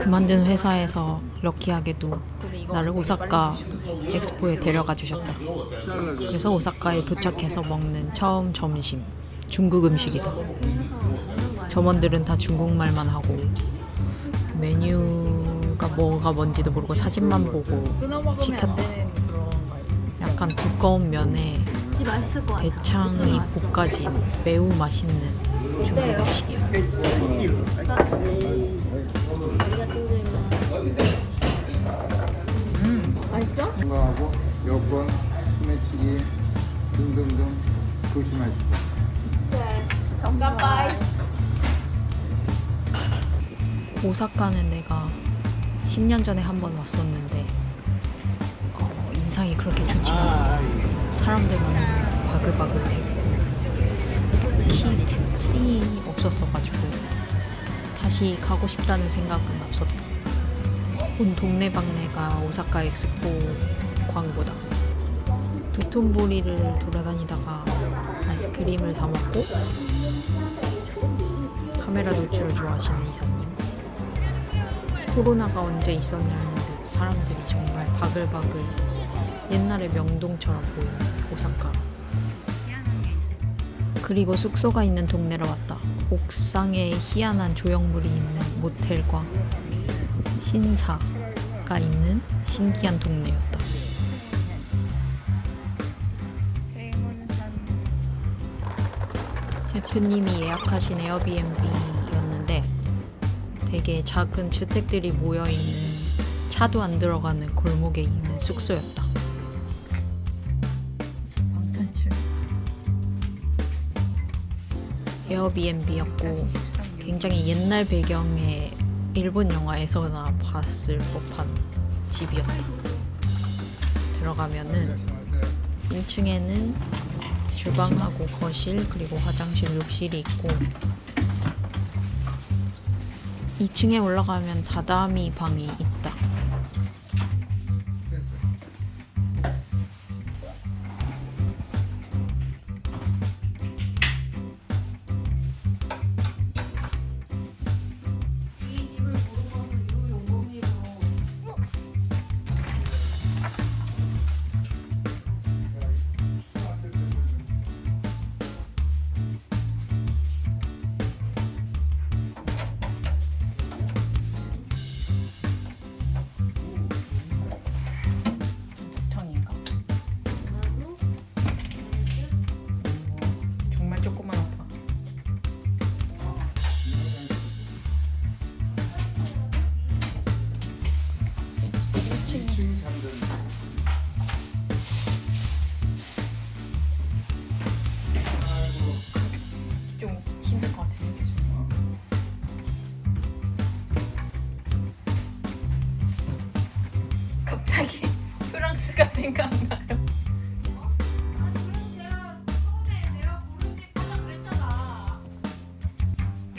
그만둔 회사에서 럭키하게도 나를 오사카 엑스포에 데려가 주셨다. 그래서 오사카에 도착해서 먹는 처음 점심 중국 음식이다. 점원들은 다 중국말만 하고 메뉴가 뭐가 뭔지도 모르고 사진만 보고 시켰다. 약간 두꺼운 면에 집 맛있을 것 같아. 대창이 볶아진 매우 맛있는 중국 음식이야. 맛있어? 건강하고 여권, 소매치기 등등등 조심하시고. 오사카는 내가 10년 전에 한 번 왔었는데 어, 인상이 그렇게 좋지가 않아. 사람들만 바글바글해. 키 특징이 없었어가지고 다시 가고 싶다는 생각은 없었다. 온 동네방네가 오사카 엑스포 광고다. 도톤보리를 돌아다니다가 아이스크림을 사 먹고 카메라 노출을 좋아하시는 이사님. 코로나가 언제 있었냐는 듯 사람들이 정말 바글바글 옛날의 명동처럼 보이는 오사카. 그리고 숙소가 있는 동네로 왔다. 옥상에 희한한 조형물이 있는 모텔과 신사가 있는 신기한 동네였다. 대표님이 예약하신 에어비앤비였는데 되게 작은 주택들이 모여 있는 차도 안 들어가는 골목에 있는 숙소였다. 에어비앤비였고 굉장히 옛날 배경의 일본 영화에서나 봤을 법한 집이었다. 들어가면은 1층에는 주방하고 거실 그리고 화장실 욕실이 있고 2층에 올라가면 다다미 방이 있다.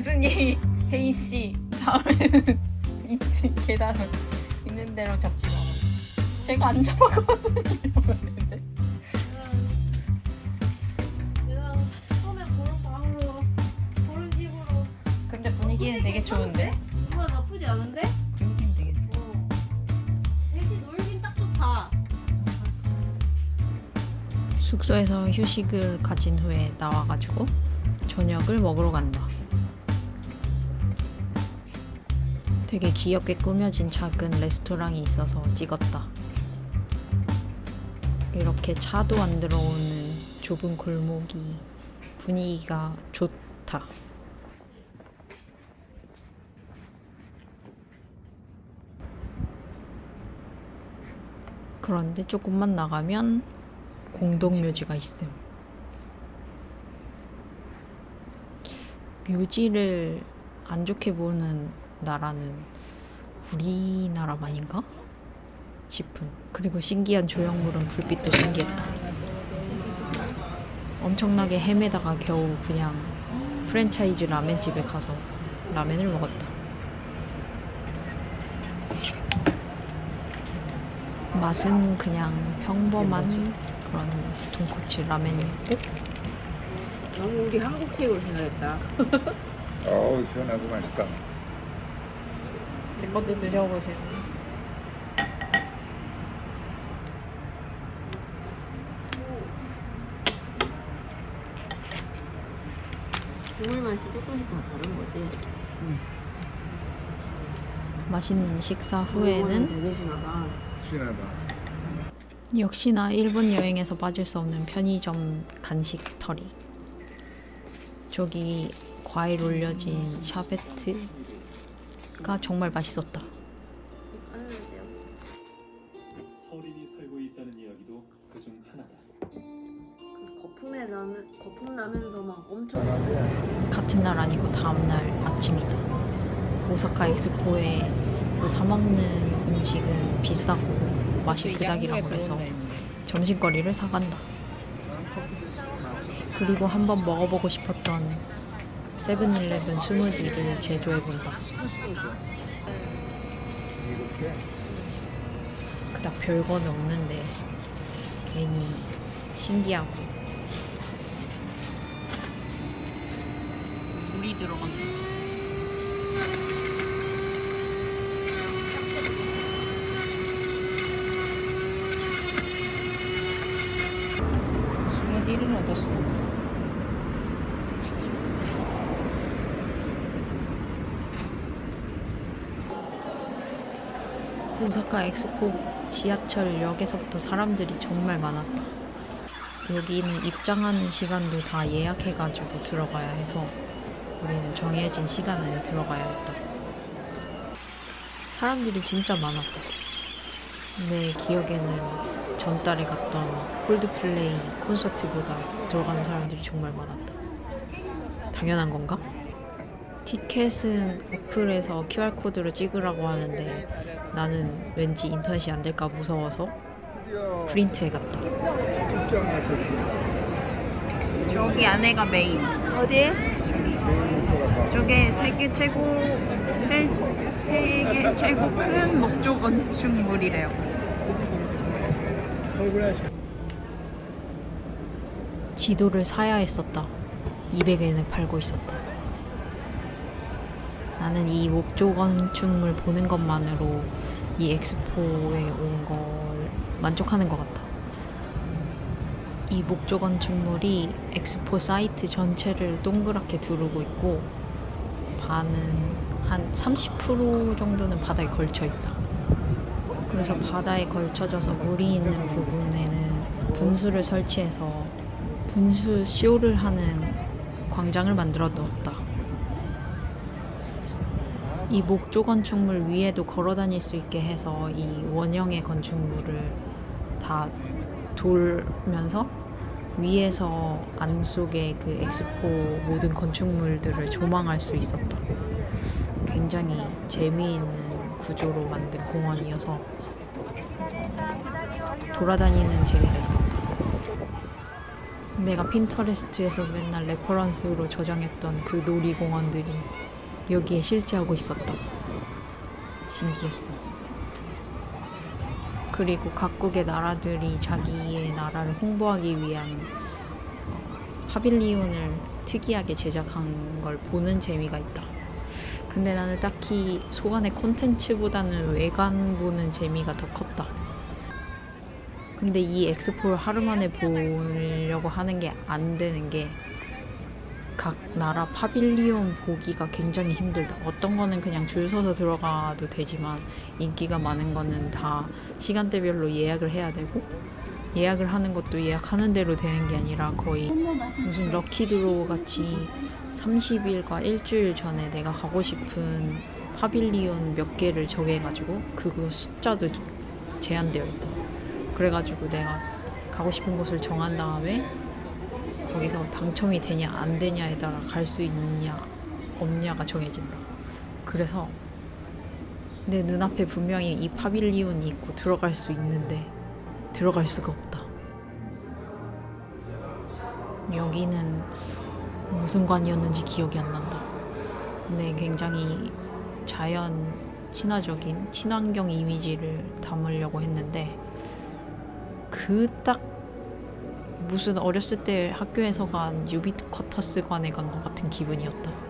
교수님이 혜인 씨 다음에는 2층 계단 있는 대로 잡지 마. 제가 안 잡아거든요. 이러는데. 내가 처음에 고른 방으로 고른 집으로 근데 분위기는 되게 좋은데? 누가 나쁘지 않은데? 분위기는 되게 좋아. 어. 대신 놀긴 딱 좋다. 숙소에서 휴식을 가진 후에 나와가지고 저녁을 먹으러 간다. 되게 귀엽게 꾸며진 작은 레스토랑이 있어서 찍었다. 이렇게 차도 안 들어오는 좁은 골목이 분위기가 좋다. 그런데 조금만 나가면 공동묘지가 있음. 묘지를 안 좋게 보는 나라는 우리나라만인가? 싶은. 그리고 신기한 조형물은 불빛도 신기했다. 엄청나게 헤매다가 겨우 그냥 프랜차이즈 라멘집에 가서 라멘을 먹었다. 맛은 그냥 평범한 그런 돈코츠 라멘이었고 너무 우리 한국 체육을 생각했다. 어우 시원하고 맛있다. 제 것도 드셔보세요. 국물 맛이 조금씩 다 다른 거지. 맛있는 식사 후에는 되게 진하다. 진하다. 역시나 일본 여행에서 빠질 수 없는 편의점 간식 털이. 저기 과일 올려진 샤베트 가 정말 맛있었다. 서린이 살고 있다는 이야기도 그중 하나다. 그 거품에 나면 거품 나면서 막 엄청 같은 날 아니고 다음 날 아침이다. 오사카 엑스포에서 사 먹는 음식은 비싸고 맛이 그닥이라고 해서 점심거리를 사간다. 그리고 한번 먹어보고 싶었던 세븐일레븐 스무디를 제조해본다. 그닥 별건 없는데 괜히 신기하고 물이 들어간다. 스무디를 얻었습니다. 오사카 엑스포 지하철역에서부터 사람들이 정말 많았다. 여기는 입장하는 시간도 다 예약해가지고 들어가야 해서 우리는 정해진 시간 안에 들어가야 했다. 사람들이 진짜 많았다. 내 기억에는 전달에 갔던 콜드플레이 콘서트보다 들어가는 사람들이 정말 많았다. 당연한 건가? 티켓은 어플에서 QR코드로 찍으라고 하는데 나는 왠지 인터넷이 안 될까 무서워서 프린트해 갔다. 저기 안에가 메인. 어디? 저게 세계 최고 세, 세계 최고 큰 목조 건축물이래요. 지도를 사야 했었다. 200엔에 팔고 있었다. 나는 이 목조 건축물 보는 것만으로 이 엑스포에 온 걸 만족하는 것 같다. 이 목조 건축물이 엑스포 사이트 전체를 동그랗게 두르고 있고 반은 한 30% 정도는 바다에 걸쳐 있다. 그래서 바다에 걸쳐져서 물이 있는 부분에는 분수를 설치해서 분수 쇼를 하는 광장을 만들어 놓았다. 이 목조 건축물 위에도 걸어 다닐 수 있게 해서 이 원형의 건축물을 다 돌면서 위에서 안속에 그 엑스포 모든 건축물들을 조망할 수 있었다. 굉장히 재미있는 구조로 만든 공원이어서 돌아다니는 재미가 있었다. 내가 핀터레스트에서 맨날 레퍼런스로 저장했던 그 놀이공원들이 여기에 실제하고 있었다. 신기했어. 그리고 각국의 나라들이 자기의 나라를 홍보하기 위한 어, 파빌리온을 특이하게 제작한 걸 보는 재미가 있다. 근데 나는 딱히 소간의 콘텐츠보다는 외관 보는 재미가 더 컸다. 근데 이 엑스포를 하루 만에 보려고 하는 게 안 되는 게 각 나라 파빌리온 보기가 굉장히 힘들다. 어떤 거는 그냥 줄 서서 들어가도 되지만 인기가 많은 거는 다 시간대별로 예약을 해야 되고 예약을 하는 것도 예약하는 대로 되는 게 아니라 거의 무슨 럭키드로우 같이 30일과 일주일 전에 내가 가고 싶은 파빌리온 몇 개를 정해가지고 그거 숫자도 제한되어 있다. 그래가지고 내가 가고 싶은 곳을 정한 다음에 거기서 당첨이 되냐 안 되냐에 따라 갈 수 있냐 없냐가 정해진다. 그래서 내 눈앞에 분명히 이 파빌리온이 있고 들어갈 수 있는데 들어갈 수가 없다. 여기는 무슨 관이었는지 기억이 안 난다. 근데 굉장히 자연 친화적인 친환경 이미지를 담으려고 했는데 그 딱 무슨 어렸을 때 학교에서 간 유비쿼터스관에 간 것 같은 기분이었다.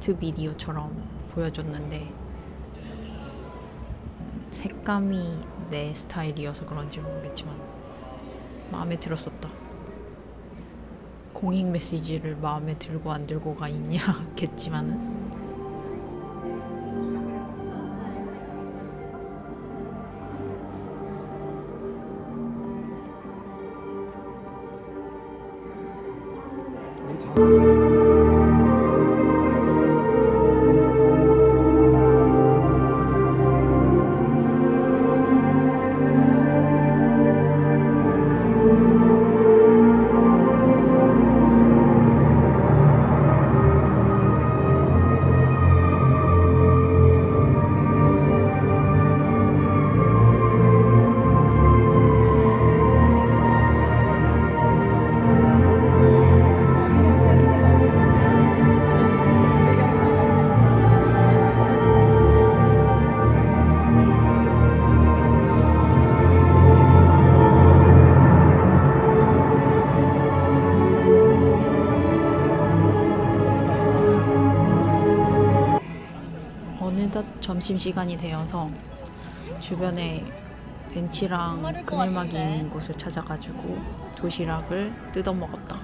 아트 비디오처럼 보여줬는데 음, 색감이 내 스타일이어서 그런지 모르겠지만 마음에 들었었다. 공익 메시지를 마음에 들고 안 들고가 있냐겠지만은 점심시간이 되어서 주변에 벤치랑 그늘막이 있는 곳을 찾아가지고 도시락을 뜯어 먹었다.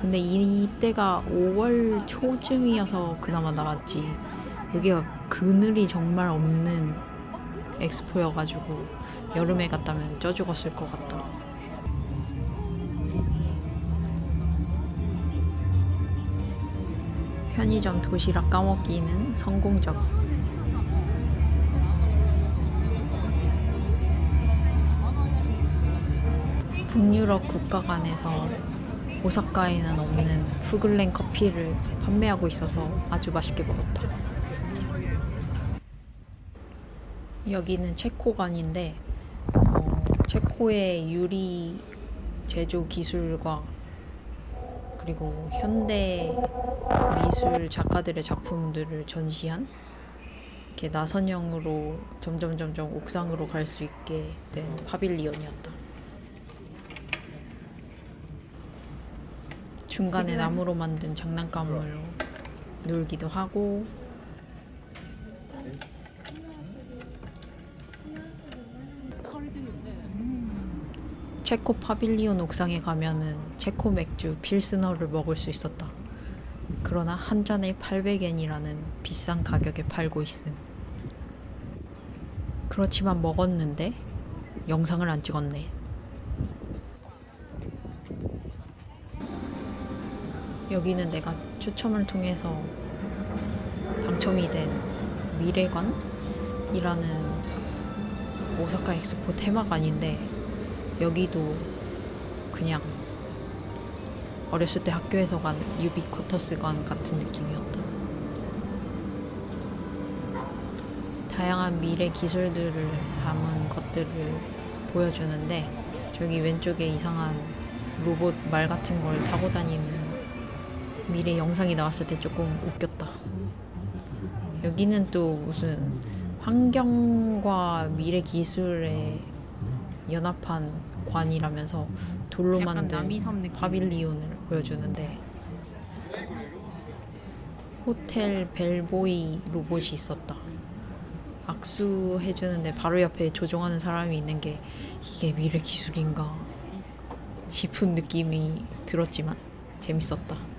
근데 이때가 5월 초쯤이어서 그나마 나왔지. 여기가 그늘이 정말 없는 엑스포여가지고 여름에 갔다면 쪄 죽었을 것 같다. 편의점 도시락 까먹기는 성공적. 북유럽 국가 간에서 오사카에는 없는 푸글렌 커피를 판매하고 있어서 아주 맛있게 먹었다. 여기는 체코관인데 어, 체코의 유리 제조 기술과 그리고 현대 미술 작가들의 작품들을 전시한 이렇게 나선형으로 점점 점점 옥상으로 갈 수 있게 된 파빌리온이었다. 중간에 나무로 만든 장난감으로 놀기도 하고 체코 파빌리온 옥상에 가면은 체코 맥주 필스너를 먹을 수 있었다. 그러나 한 잔에 800엔이라는 비싼 가격에 팔고 있음. 그렇지만 먹었는데 영상을 안 찍었네. 여기는 내가 추첨을 통해서 당첨이 된 미래관이라는 오사카 엑스포 테마관인데 여기도 그냥 어렸을 때 학교에서 간 유비쿼터스관 같은 느낌이었다. 다양한 미래 기술들을 담은 것들을 보여주는데 저기 왼쪽에 이상한 로봇 말 같은 걸 타고 다니는 미래 영상이 나왔을 때 조금 웃겼다. 여기는 또 무슨 환경과 미래 기술의 연합한 관이라면서 돌로 만든 파빌리온을 보여주는데 호텔 벨보이 로봇이 있었다. 악수해주는데 바로 옆에 조종하는 사람이 있는 게 이게 미래 기술인가 싶은 느낌이 들었지만 재밌었다.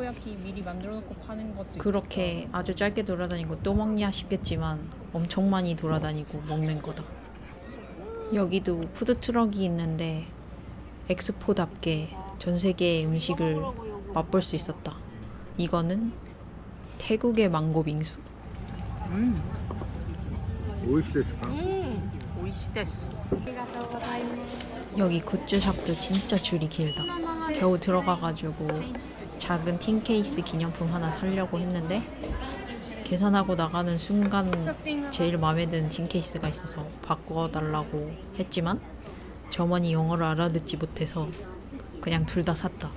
타코야키 미리 만들어 놓고 파는 것도 그렇게 아주 짧게 돌아다니고 또 먹냐 싶겠지만 엄청 많이 돌아다니고 먹는 거다. 여기도 푸드 트럭이 있는데 엑스포답게 전 세계의 음식을 맛볼 수 있었다. 이거는 태국의 망고 빙수. 음, 오이시데스까? 오이시데스. 여기 굿즈샵도 진짜 줄이 길다. 겨우 들어가가지고 작은 틴 케이스 기념품 하나 사려고 했는데 계산하고 나가는 순간 제일 마음에 드는 틴 케이스가 있어서 바꿔달라고 했지만 점원이 영어를 알아듣지 못해서 그냥 둘 다 샀다.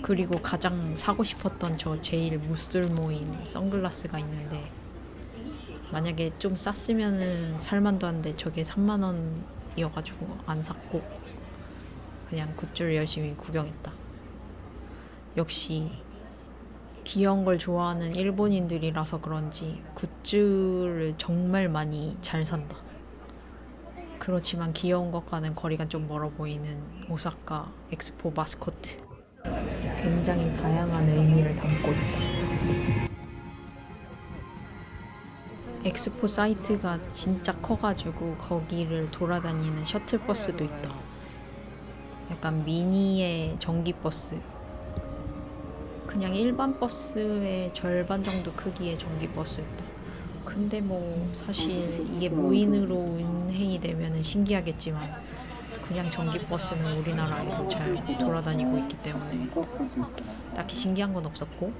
그리고 가장 사고 싶었던 저 제일 무쓸모인 선글라스가 있는데 만약에 좀 쌌으면은 살만도 한데 저게 3만 원 생각이어가지고 안 샀고 그냥 굿즈를 열심히 구경했다. 역시 귀여운 걸 좋아하는 일본인들이라서 그런지 굿즈를 정말 많이 잘 산다. 그렇지만 귀여운 것과는 거리가 좀 멀어 보이는 오사카 엑스포 마스코트. 굉장히 다양한 의미를 담고 있다. 엑스포 사이트가 진짜 커가지고 거기를 돌아다니는 셔틀버스도 있다. 약간 미니의 전기버스. 그냥 일반 버스의 절반 정도 크기의 전기버스였다. 근데 뭐 사실 이게 무인으로 운행이 되면 신기하겠지만 그냥 전기버스는 우리나라에도 잘 돌아다니고 있기 때문에 딱히 신기한 건 없었고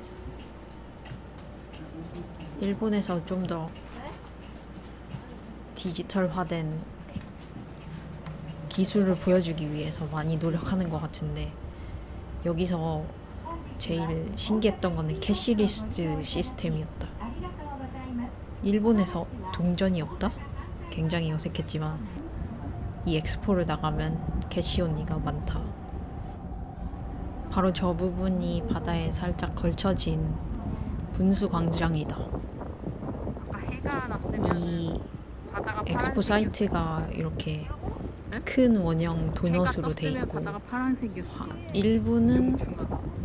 일본에서 좀 더 디지털화된 기술을 보여주기 위해서 많이 노력하는 것 같은데 여기서 제일 신기했던 거는 캐시리스 시스템이었다. 일본에서 동전이 없다? 굉장히 어색했지만 이 엑스포를 나가면 캐시 언니가 많다. 바로 저 부분이 바다에 살짝 걸쳐진 분수 광장이다. 이 엑스포 사이트가 이렇게 큰 원형 도넛으로 돼 있고 일부는.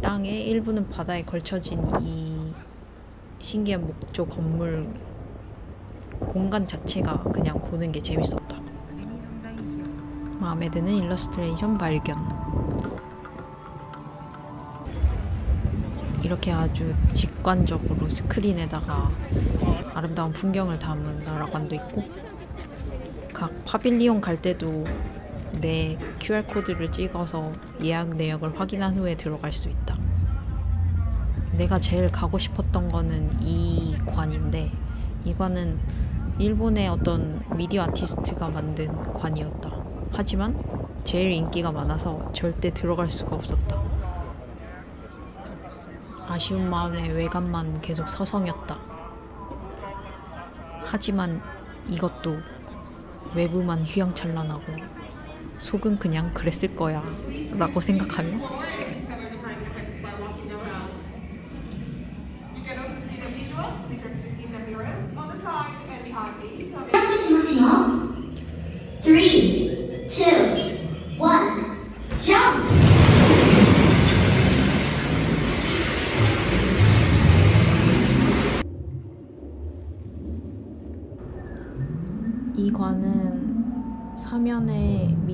땅에 일부는 바다에 걸쳐진 이 신기한 목조 건물 공간 자체가 그냥 보는 게 재밌었다. 마음에 드는 일러스트레이션 발견. 이렇게 아주 직관적으로 스크린에다가 아름다운 풍경을 담은 나라관도 있고 각 파빌리온 갈 때도 내 QR 코드를 찍어서 예약 내역을 확인한 후에 들어갈 수 있다. 내가 제일 가고 싶었던 거는 이 관인데 이 관은 일본의 어떤 미디어 아티스트가 만든 관이었다. 하지만 제일 인기가 많아서 절대 들어갈 수가 없었다. 아쉬운 마음에 외관만 계속 서성였다. 하지만 이것도 외부만 휘황찬란하고 속은 그냥 그랬을 거야 라고 생각하며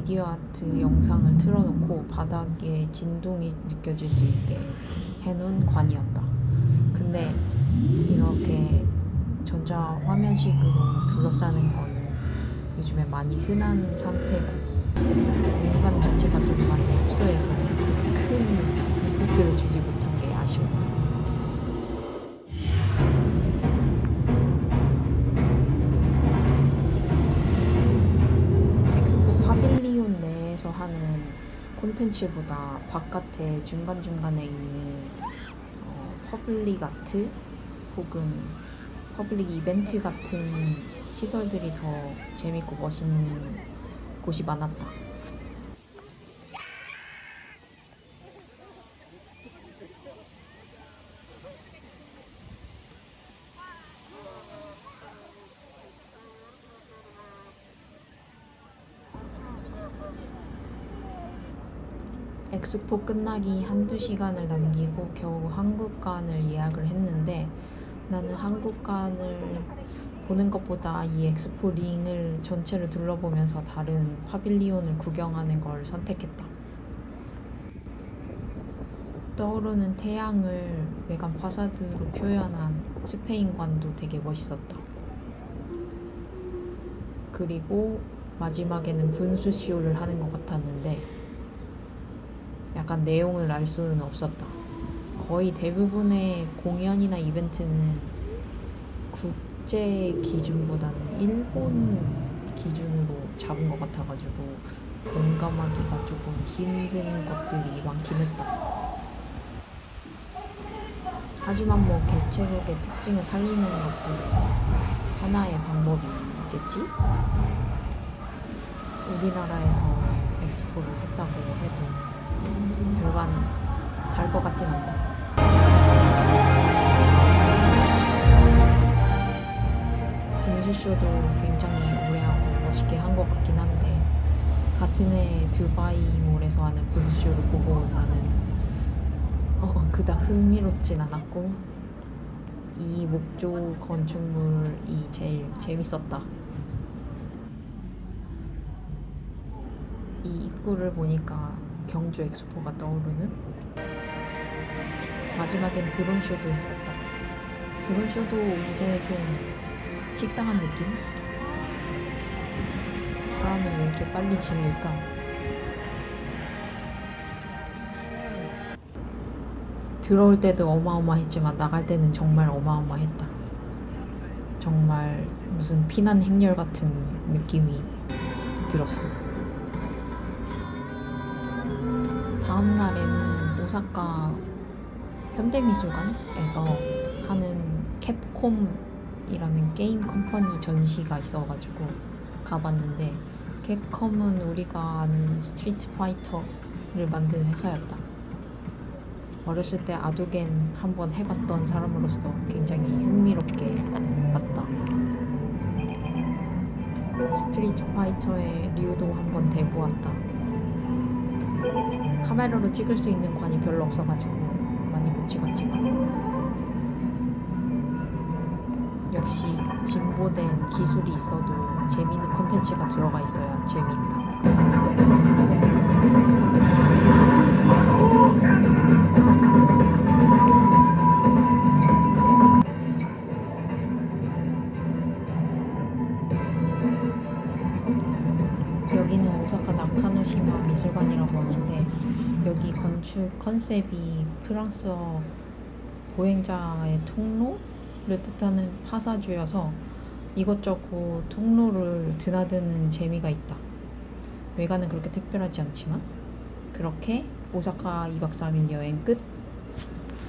미디어 아트 영상을 틀어놓고 바닥에 진동이 느껴질 수 있게 해놓은 관이었다. 근데 이렇게 전자 화면식으로 둘러싸는 거는 요즘에 많이 흔한 상태고 공간 자체가 좀 많이 협소해서 큰 이펙트를 주지 못한 게 아쉬웠 콘텐츠보다 바깥에 중간중간에 있는 어, 퍼블릭 아트 혹은 퍼블릭 이벤트 같은 시설들이 더 재밌고 멋있는 곳이 많았다. 엑스포 끝나기 한두 시간을 남기고 겨우 한국관을 예약을 했는데 나는 한국관을 보는 것보다 이 엑스포 링을 전체를 둘러보면서 다른 파빌리온을 구경하는 걸 선택했다. 떠오르는 태양을 외관 파사드로 표현한 스페인관도 되게 멋있었다. 그리고 마지막에는 분수쇼를 하는 것 같았는데 약간 내용을 알 수는 없었다. 거의 대부분의 공연이나 이벤트는 국제 기준보다는 일본 기준으로 잡은 것 같아가지고 공감하기가 조금 힘든 것들이 많긴 했다. 하지만 뭐 개체국의 특징을 살리는 것도 하나의 방법이 있겠지? 우리나라에서 엑스포를 했다고 해도 별반 다를 것 같진 않다. 분수쇼도 굉장히 오래하고 멋있게 한 것 같긴 한데 같은 해 두바이몰에서 하는 분수쇼를 보고 나는 어, 그닥 흥미롭진 않았고 이 목조 건축물이 제일 재밌었다. 이 입구를 보니까 경주 엑스포가 떠오르는 마지막엔 드론쇼도 했었다. 드론쇼도 이제는 좀 식상한 느낌? 사람을 왜 이렇게 빨리 질릴까? 들어올 때도 어마어마했지만 나갈 때는 정말 어마어마했다. 정말 무슨 피난 행렬 같은 느낌이 들었어. 다음 날에는 오사카 현대미술관에서 하는 캡콤이라는 게임 컴퍼니 전시가 있어가지고 가봤는데 캡콤은 우리가 아는 스트리트 파이터를 만든 회사였다. 어렸을 때 아도겐 한번 해봤던 사람으로서 굉장히 흥미롭게 봤다. 스트리트 파이터의 류도 한번 대보았다. 카메라로 찍을 수 있는 관이 별로 없어가지고 많이 못 찍었지만 역시 진보된 기술이 있어도 재밌는 콘텐츠가 들어가 있어야 재미있다. 컨셉이 프랑스어 보행자의 통로를 뜻하는 파사주여서 이것저것 통로를 드나드는 재미가 있다. 외관은 그렇게 특별하지 않지만 그렇게 오사카 2박 3일 여행 끝